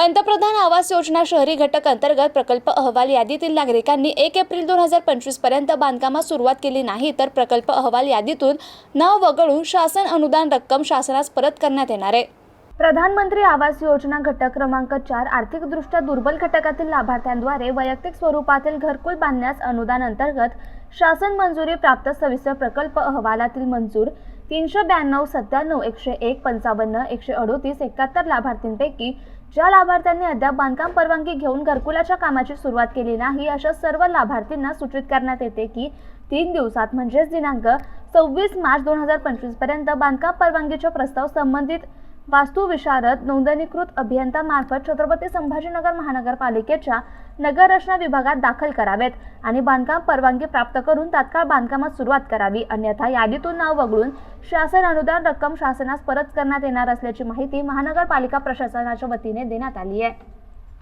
पंतप्रधान आवास योजना शहरी घटक अंतर्गत प्रकल्प अहवाल यादीतील नागरिकांनी एक एप्रिल दोन हजार पंचवीसपर्यंत बांधकामास सुरुवात केली नाही तर प्रकल्प अहवाल यादीतून नाव वगळून शासन अनुदान रक्कम शासनास परत करण्यात येणार आहे. प्रधानमंत्री आवास योजना घटक क्रमांक चार आर्थिकदृष्ट्या दुर्बल घटकातील लाभार्थ्यांद्वारे वैयक्तिक स्वरूपातील घरकुल बांधण्यास अनुदान अंतर्गत शासन मंजुरी प्राप्त सविस्तर प्रकल्प अहवालातील मंजूर तीनशे ब्याण्णव सत्त्याण्णव एकशे एक पंचावन्न एकशे अडोतीस एकाहत्तर लाभार्थींपैकी ज्या लाभार्थ्यांनी अद्याप बांधकाम परवानगी घेऊन घरकुलाच्या कामाची सुरुवात केली नाही अशा सर्व लाभार्थींना सूचित करण्यात येते की तीन दिवसात म्हणजेच दिनांक सव्वीस मार्च दोन हजार पंचवीसपर्यंत बांधकाम परवानगीचे प्रस्ताव संबंधित वास्तुविशारद नोंदणीकृत अभियंतामार्फत छत्रपती संभाजीनगर महानगरपालिकेच्या नगररचना विभागात दाखल करावेत आणि बांधकाम परवानगी प्राप्त करून तात्काळ बांधकामात सुरुवात करावी अन्यथा यादीतून नाव वगळून शासन अनुदान रक्कम शासनास परत करण्यात येणार असल्याची माहिती महानगरपालिका प्रशासनाच्या वतीने देण्यात आली आहे.